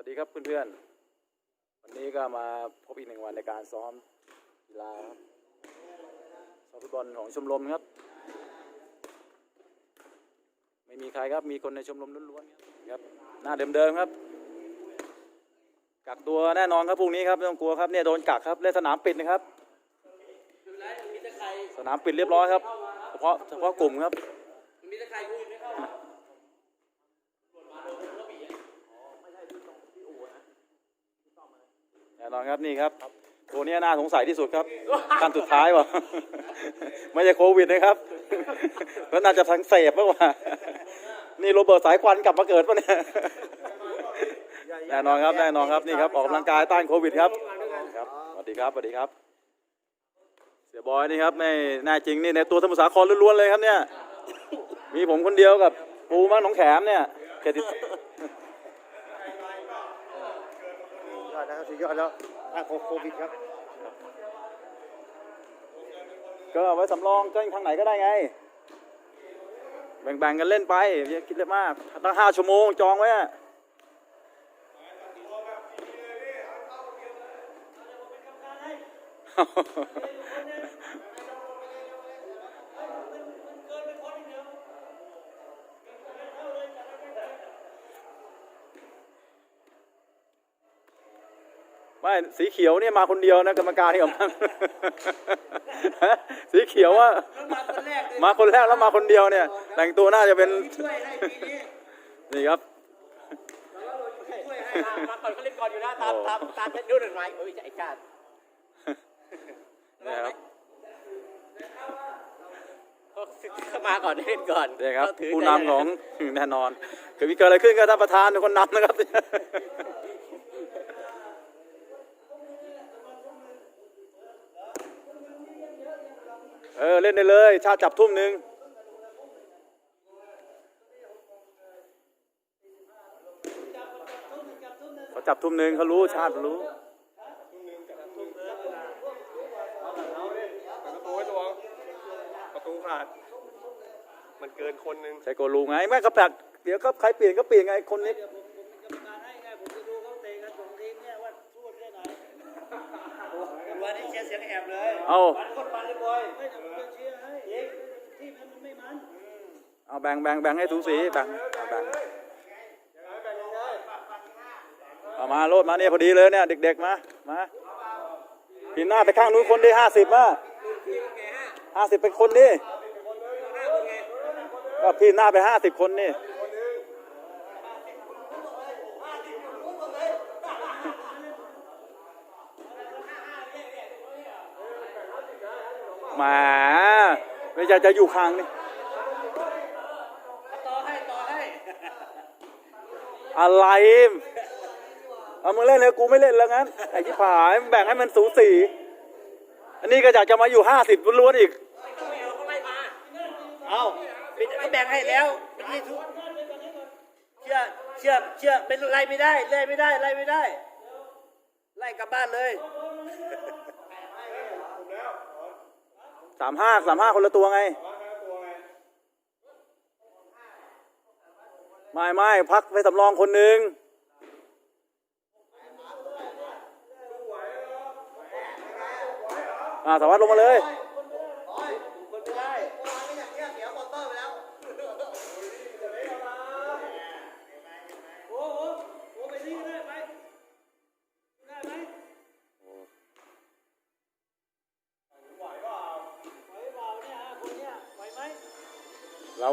วัสดีครับเพื่อนๆ วันนี้ก็มาพบอีกหนึ่งวันในการซ้อมกีฬาครับซ้อมฟุตบอลของชมรมครับ ไม่มีใครครับมีคนในชมรมล้วนๆครับหน้าเดิมๆครับกักตัวแน่นอนครับพรุ่งนี้ครับไม่ต้องกลัวครับเนี่ยโดนกักครับเล่นสนามปิดนะครับ สนามปิดเรียบร้อยครับ เฉพาะเฉพาะกลุ่มครับมีต่ใครพูดไม่เข้ามา แน่นอนครับนี่ครับตัวนี้น่าสงสัยที่สุดครับขั้นสุดท้ายวะไม่ใช่โควิดนะครับแล้วน่าจะทั้งเสพมากกว่านี่โรเบิร์ตสายควันกลับมาเกิดปะเนี่ยแน่นอนครับแน่นอนครับนี่ครับออกกำลังกายต้านโควิดครับครับสวัสดีครับสวัสดีครับ เสียบอยนี่ครับไม่แน่จริงนี่ในตัวสมุทรสาครล้วนๆเลยครับเนี่ย มีผมคนเดียวกับปูมั่งหนองแขมเนี่ยเครดิตยอดนะครับ สุดยอดแล้วอะโควิดครับ ก็ไว้สำรองก็ทางไหนก็ได้ไง แบ่งๆกันเล่นไปอย่าคิดเลยมากตั้งห้าชั่วโมงจองไว้ ไม่สีเขียวเนี่ยมาคนเดียวนะกรรมการที่ออกมาสีเขียวว่ามาคนแรกเลยมาคนแรกแล้วมาคนเดียวเนี่ย แต่งตัวน่าจะเป็นช่วยให้ปีนี้นี่ครับช่วยให้มาก่อนเขาเล่นก่อนอยู่นะตามตามตามเพชรนู่นหนึ่งไม้โอ้ยไอ้กาดนี่ครับเขามาก่อนเล่นก่อนนี่ครับเขาถืผู้นำของแน่นอนคือมีเกิดอะไรขึ้นก็ท่านประธานเป็นคนนำนะครับ เออ เล่นได้เลย ชาติจับทุ่มหนึ่งเขาจับทุ่มหนึ่งเขารู้ชาติรู้ประตูไว้ตัวประตูขาด มันเกินคนหนึ่งใช่โกรูไงแม่งก็แปลกเดี๋ยวก็ใครเปลี่ยนก็เปลี่ยนไงคนนี้ วันนี้ เชียร์เสียงแอบเลยเอาวันคนมันเลยบอยไม่ต้องเชียร์ให้ยิงเอาแบ่งแบ่งแบ่งให้สูสีแบ่งเอาแบ่งเอามาโลดมาเนี่ยพอดีเลยเนี่ยเด็กๆมามาปีนหน้าไปข้างนู้นคนดิห้าสิบมาห้าสิบเป็นคนดิก็พี่หน้าไปห้าสิบคนนี่ มาไม่ใช่จะอยู่ข้างนี่ต่อให้ต่อให้อะไรเอามึงเล่นเลยกูไม่เล่นแล้วงั้นไอ้ที่ผายมึงแบ่งให้มันสูสีอันนี้ก็อยากจะมาอยู่ห้าสิบล้วนๆอีกไม่เอาก็ไม่มาเอาก็แบ่งให้แล้วเป็นที่ทุกเชื่อเชื่อเชื่อเป็นไรไม่ได้ไล่ไม่ได้ไล่ไม่ได้ ไล่กลับบ้านเลย สามห้าสามห้าคนละตัวไง ไม่ไม่พักไปสำรองคนหนึ่งอ่าสวัสดีลงมาเลย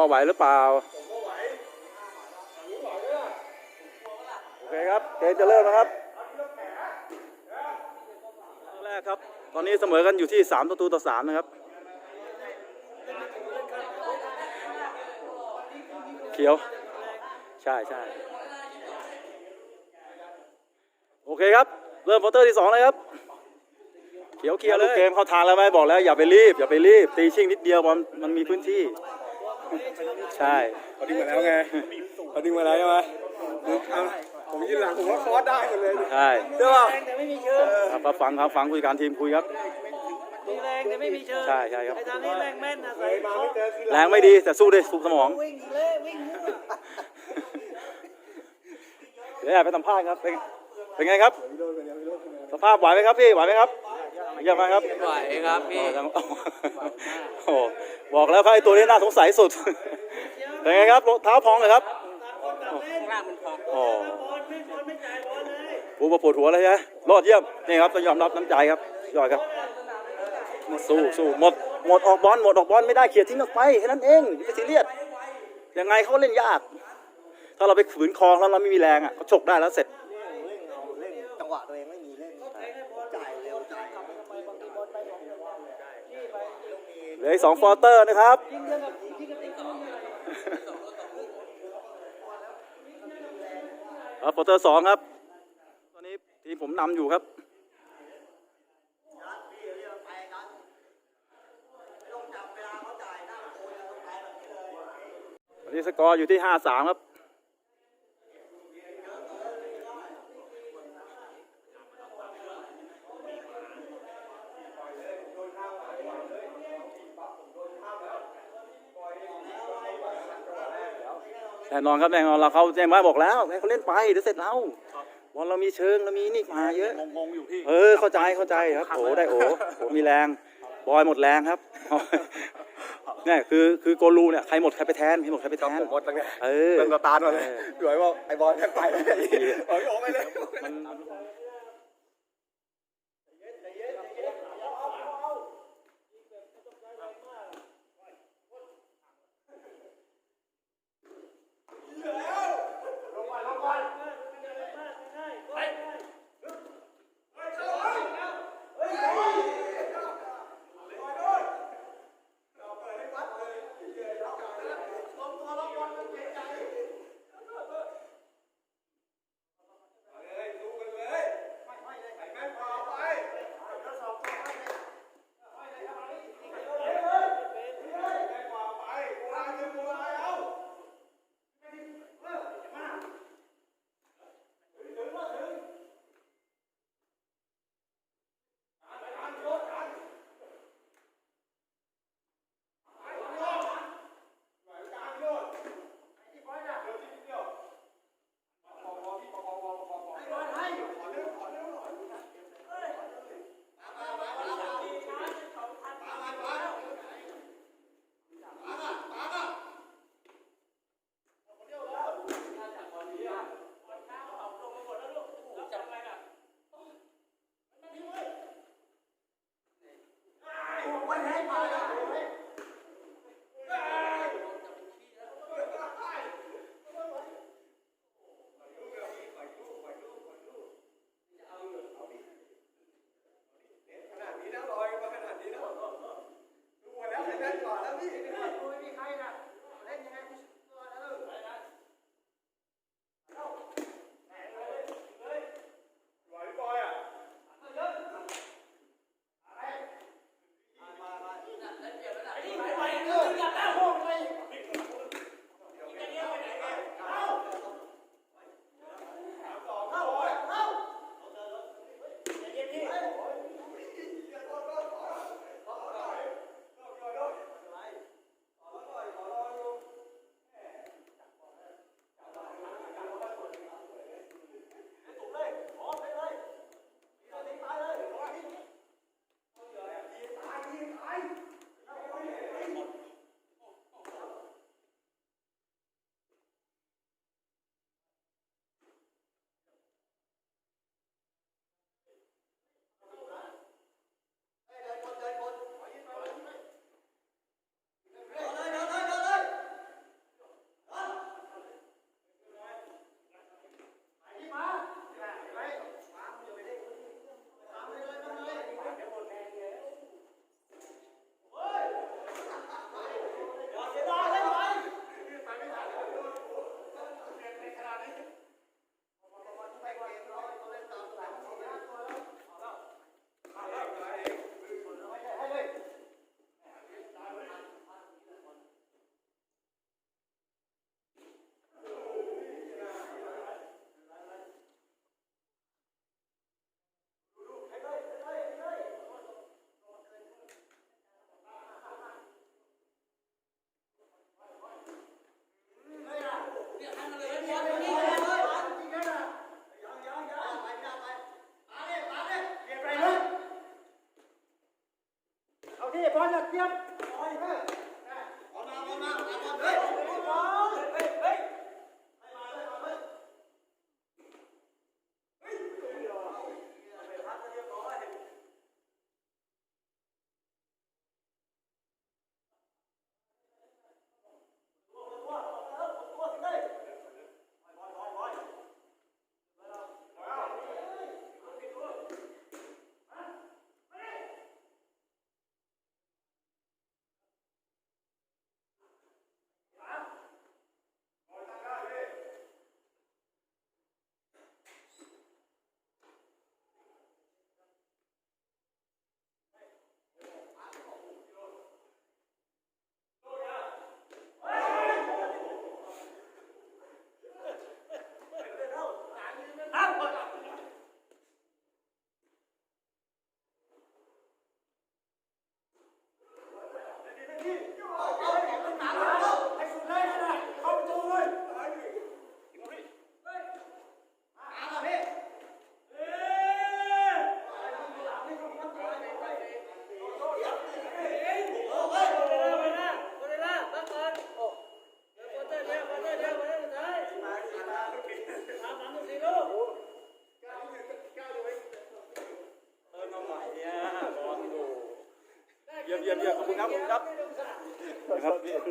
ว่าไหวหรือเปล่าโอเคครับเกมจะเริ่มนะครับแรกครับ ตอนนี้เสมอกันอยู่ที่3ประตูต่อ3นะครับ เขียว ใช่ใช่โอเคครับ เริ่มควอเตอร์ที่สองเลยครับเขียวเคลียร์เลยเกมเข้าทางแล้วไหมบอกแล้วอย่าไปรีบอย่าไปรีบตีชิงนิดเดียวบอลมันมีพื้นที่ ใช่เขาดึงมาแล้วไงเขาดึงมาแล้วใช่ไหมเอาผมยืนหลังผมว่าคอร์สได้หมดเลยใช่ใช่ป่ะแรงแต่ไม่มีเชิงครับฟังครับฟังผู้จัดการทีมคุยครับมีแรงแต่ไม่มีเชิงใช่ใช่ครับไอ้ทางนี้แรงแม่นนะใส่มาไม่เจอคือแรงไม่ดีแต่สู้ด้วยสุขสมองวิ่งเลยวิ่งเดี๋ยวแอบไปสัมภาษณ์ครับเป็นเป็นไงครับ สภาพไหวไหมครับพี่ไหวไหมครับ เยี่ยมมากครับไหวครับพี่โอ้โหบอกแล้วครับไอ้ตัวนี้น่าสงสัยสุดเป็นไงครับเท้าพองเลยครับข้างล่างมันพองโอ้ปูมาปวดหัวเลยใช่ไหมรอดเยี่ยมนี่ครับต้องยอมรับน้ำใจครับยอดครับสู้สู้หมดหมดออกบอลหมดออกบอลไม่ได้เขียดทิ้งออกไปแค่นั้นเองอย่าไปซีเรียสยังไงเขาก็เล่นยาก ถ้าเราไปฝืนคลองแล้วเราไม่มีแรงอะเขาฉกได้แล้วเสร็จ เล่นเอาเล่นจังหวะตัวเองไม่มีเล่นจ่ายเร็วจ่าย เหลืออีกสองฟอร์เตอร์นะครับ ครับฟอร์เตอร์สองครับ ตอนนี้ทีมผมนำอยู่ครับตอนนี้สกอร์อยู่ที่ห้าสามครับ แน่นอนครับแน่นอนเราเขาแจ้งมาบอกแล้วให้เขาเล่นไปเดี๋ยวเสร็จเราบอลเรามีเชิงเรามีนี่มาเยอะงงๆอยู่พี่เออเข้าใจเข้าใจครับโอ้ได้โอ้โอ้มีแรงบอยหมดแรงครับเนี่ยคือคือโกลูเนี่ยใครหมดใครไปแทนใครหมดใครไปแทครับนผมหมดตั้งแต่เออเป็นสตาร์ทมาเลยเออพี่บอยบอกไอ้บอลแม่งไปแล้วโอ้ยโอ้ไม่เลย Thank you.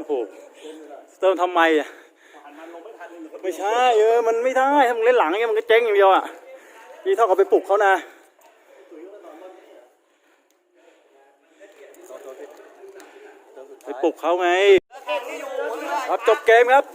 โอ้โหเติมทำไมอะไม่ใช่เออมันไม่ได้ถ้ามึงเล่นหลังอย่างเงี้ยมันก็เจ๊งอย่างเดียวอะนี่เท่ากับไปปลุกเขานะไปปลุกเขาไงครับจบเกมครับ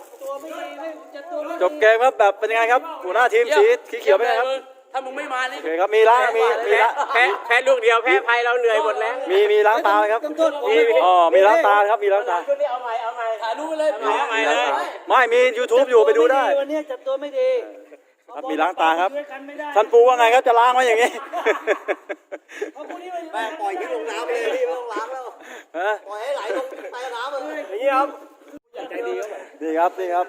จบเกมครับแบบเป็นยังไงครับ หัวหน้าทีมสีสีเขียวเป็นไงครับ ถ้ามึงไม่มานี่โอเคครับมีล้างมีมีล้างแพ้แพ้ลูกเดียวแพ้ภัยเราเหนื่อยหมดแล้ว มีมีล้างตาไหมครับมีอ๋อมีล้างตาครับมีล้างตาเอาใหม่เอาใหม่ถ่ายรูปไปเลยเอาใหม่เลยไม่มี YouTube อยู่ไปดูได้วันนี้จับตัวไม่ดีครับมีล้างตาครับด้วยกันไม่ได้ท่านปูว่าไงครับจะล้างไว้อย่างนี้แม่ปล่อยที่ลงน้ำไปเลยพี่ไม่ต้องล้างแล้วฮะปล่อยให้ไหลลงใต้น้ำเลยอย่างนี้ครับ นี่ครับนี่ครับ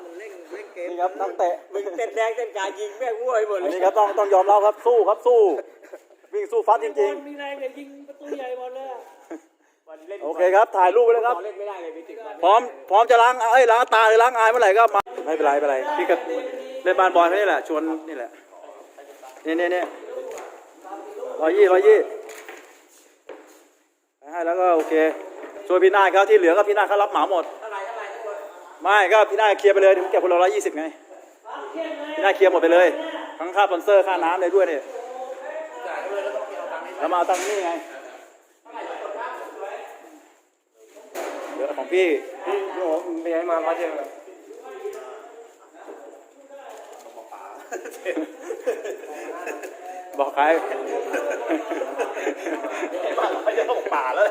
นี่ครับนักเตะมึงเต้นแรงเต้นกายยิงแม่งวัวไปหมดอัเลนยนี้ครับต้องต้องยอมรับครับสู้ครับสู้ วิ่งสู้ฟัดจริงมีแรงแต่ยิงประตูใหญ่หมดเลยอะๆโอเคครับถ่ายรูปไว้เลยครับเล่นไม่ได้เลยพี่ติ๊กพร้อมพร้อมจะล้างเอ้ยล้างตาหรือล้างอายเมื่อไหร่ก็มาไม่เป็นไรไม่เป็นไรพี่ก็เล่นบานบอลเขานี่แหละชวนนี่แหละนี่นี่นี่ร้อยยี่ร้อยยี่ให้แล้วก็โอเคช่วยพี่นาคเขาที่เหลือก็พี่นาคเขารับเหมาหมด ไม่ก็พี่นาคเคลียร์ไปเลยเดี๋ยวผมเก็บคนละร้อยยี่สิบไงพี่นาคเคลียร์หมดไปเลยทั้งค่าสปอนเซอร์ค่าน้ำเลยด้วยเนี่ยแล้วมาเอาตังค์นี่ไงเหลือของพี่พี่พี่โอ้มึงไปย้ายมาร้อยเดียวบอกใครไม่ได้ต้องป่าแล้ว